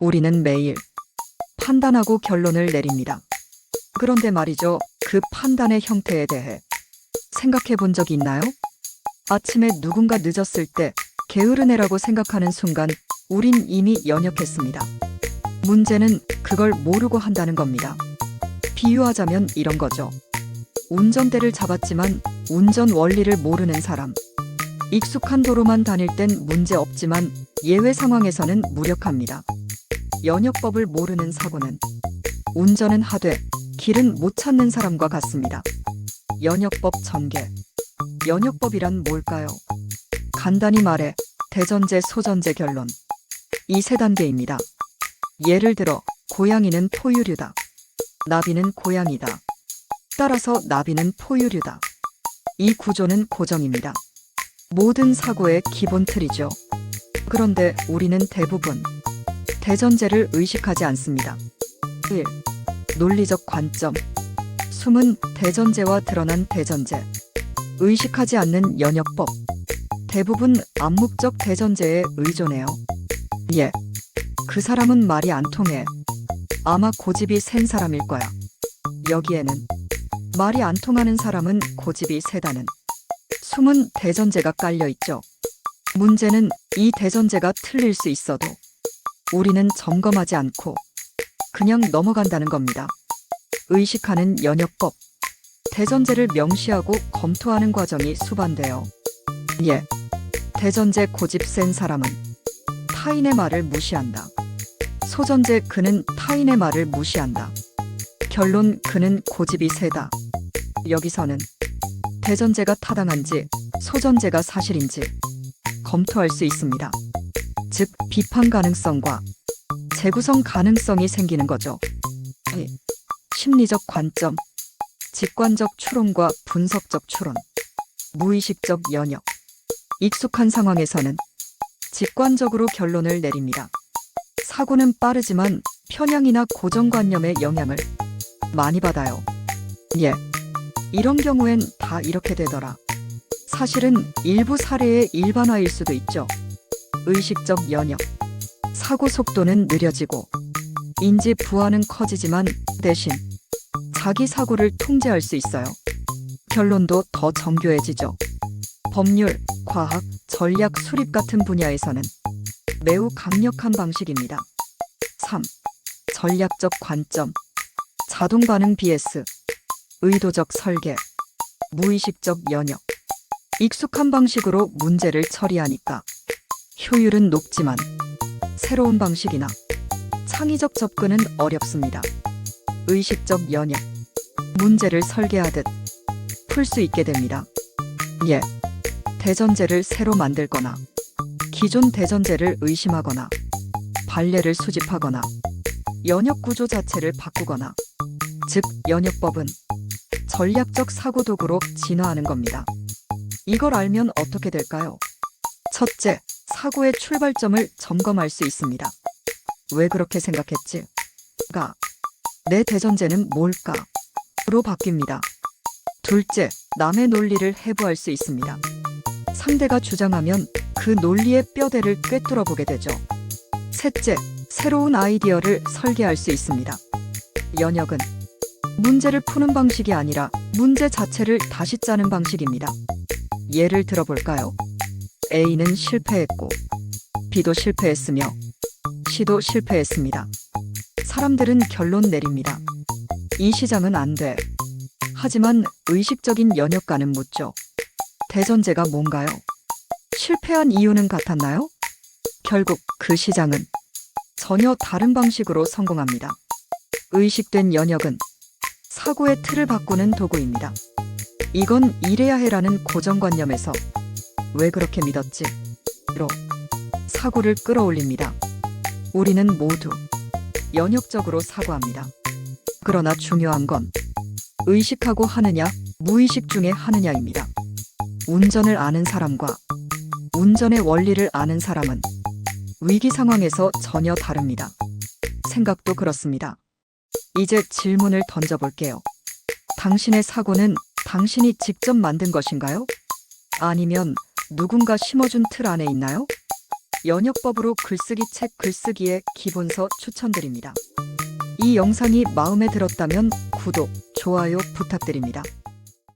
우리는 매일 판단하고 결론을 내립니다. 그런데 말이죠. 그 판단의 형태에 대해 생각해 본 적이 있나요? 아침에 누군가 늦었을 때 게으르네라고 생각하는 순간 우린 이미 연역했습니다. 문제는 그걸 모르고 한다는 겁니다. 비유하자면 이런 거죠. 운전대를 잡았지만 운전 원리를 모르는 사람. 익숙한 도로만 다닐 땐 문제 없지만 예외 상황에서는 무력합니다. 연역법을 모르는 사고는 운전은 하되 길은 못 찾는 사람과 같습니다. 연역법 전개. 연역법이란 뭘까요? 간단히 말해 대전제, 소전제 결론. 이 세 단계입니다. 예를 들어 고양이는 포유류다. 나비는 고양이다. 따라서 나비는 포유류다. 이 구조는 고정입니다. 모든 사고의 기본 틀이죠. 그런데 우리는 대부분 대전제를 의식하지 않습니다. 1. 논리적 관점. 숨은 대전제와 드러난 대전제. 의식하지 않는 연역법. 대부분 암묵적 대전제에 의존해요. 예. 그 사람은 말이 안 통해. 아마 고집이 센 사람일 거야. 여기에는 말이 안 통하는 사람은 고집이 세다는 숨은 대전제가 깔려 있죠. 문제는 이 대전제가 틀릴 수 있어도 우리는 점검하지 않고 그냥 넘어간다는 겁니다. 의식하는 연역법. 대전제를 명시하고 검토하는 과정이 수반돼요. 예. 대전제 고집 센 사람은 타인의 말을 무시한다. 소전제 그는 타인의 말을 무시한다. 결론 그는 고집이 세다. 여기서는 대전제가 타당한지 소전제가 사실인지 검토할 수 있습니다. 즉 비판 가능성과 재구성 가능성이 생기는 거죠. 이, 심리적 관점, 직관적 추론과 분석적 추론, 무의식적 연역. 익숙한 상황에서는 직관적으로 결론을 내립니다. 사고는 빠르지만 편향이나 고정관념의 영향을 많이 받아요. 예. 이런 경우엔 다 이렇게 되더라. 사실은 일부 사례의 일반화일 수도 있죠. 의식적 연역. 사고 속도는 느려지고 인지 부하는 커지지만 대신 자기 사고를 통제할 수 있어요. 결론도 더 정교해지죠. 법률, 과학, 전략 수립 같은 분야에서는 매우 강력한 방식입니다. 3. 전략적 관점. 자동 반응 BS. 의도적 설계. 무의식적 연역. 익숙한 방식으로 문제를 처리하니까 효율은 높지만 새로운 방식이나 창의적 접근은 어렵습니다. 의식적 연역. 문제를 설계하듯 풀 수 있게 됩니다. 예. 대전제를 새로 만들거나 기존 대전제를 의심하거나 발례를 수집하거나 연역 구조 자체를 바꾸거나 즉 연역법은 전략적 사고 도구로 진화하는 겁니다. 이걸 알면 어떻게 될까요? 첫째, 사고의 출발점을 점검할 수 있습니다. 왜 그렇게 생각했지? 가, 내 대전제는 뭘까? 로 바뀝니다. 둘째, 남의 논리를 해부할 수 있습니다. 상대가 주장하면 그 논리의 뼈대를 꿰뚫어 보게 되죠. 셋째, 새로운 아이디어를 설계할 수 있습니다. 연역은 문제를 푸는 방식이 아니라 문제 자체를 다시 짜는 방식입니다. 예를 들어볼까요? A는 실패했고, B도 실패했으며, C도 실패했습니다. 사람들은 결론 내립니다. 이 시장은 안 돼. 하지만 의식적인 연역과는 묻죠. 대전제가 뭔가요? 실패한 이유는 같았나요? 결국 그 시장은 전혀 다른 방식으로 성공합니다. 의식된 연역은 사고의 틀을 바꾸는 도구입니다. 이건 이래야 해라는 고정관념에서 왜 그렇게 믿었지? 로 사고를 끌어올립니다. 우리는 모두 연역적으로 사고합니다. 그러나 중요한 건 의식하고 하느냐, 무의식 중에 하느냐입니다. 운전을 아는 사람과 운전의 원리를 아는 사람은 위기 상황에서 전혀 다릅니다. 생각도 그렇습니다. 이제 질문을 던져볼게요. 당신의 사고는 당신이 직접 만든 것인가요? 아니면 누군가 심어준 틀 안에 있나요? 연역법으로 글쓰기 책 글쓰기의 기본서 추천드립니다. 이 영상이 마음에 들었다면 구독, 좋아요 부탁드립니다.